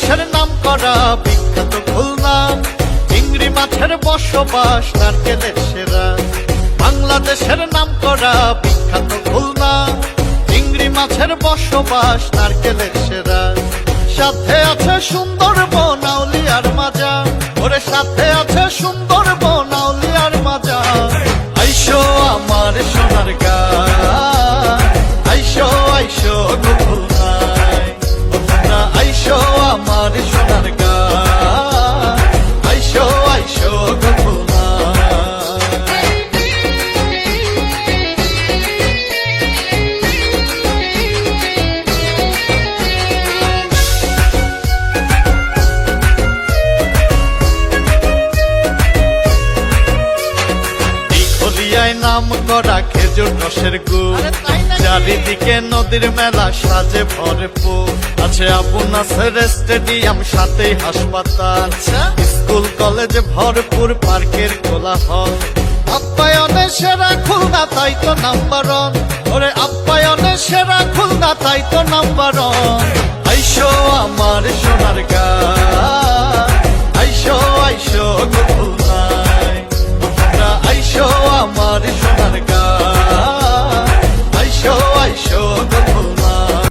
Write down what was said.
বাংলাদেশের নাম করা বিখ্যাত খুলনা। চিংড়ি মাছের বসবাস নারকেলের সেরা। বাংলাদেশের নাম করা বিখ্যাত খুলনা। চিংড়ি মাছের বসবাস নারকেলের সেরা। সাথে আছে সুন্দর বনাউলিয়ার মাজা। ওরে সাথে আছে সুন্দর বনাউলিয়ার মাজা। আইসো আমার সোনার গা আমার সোনার গা আইসো আইসো নাম করা খেজুর রসের গুড়। চারিদিকে নদীর মেলা সাজে ভরপুর। আছে আবু নাসের স্টেডিয়াম সাথে হাসপাতাল। স্কুল কলেজ ভরপুর পার্কের কোলাহল। আপ্যায়নে সেরা খুলনা তাই তো নাম্বার ওরে আপ্যায়নে সেরা খুলনা তাই তো নাম্বার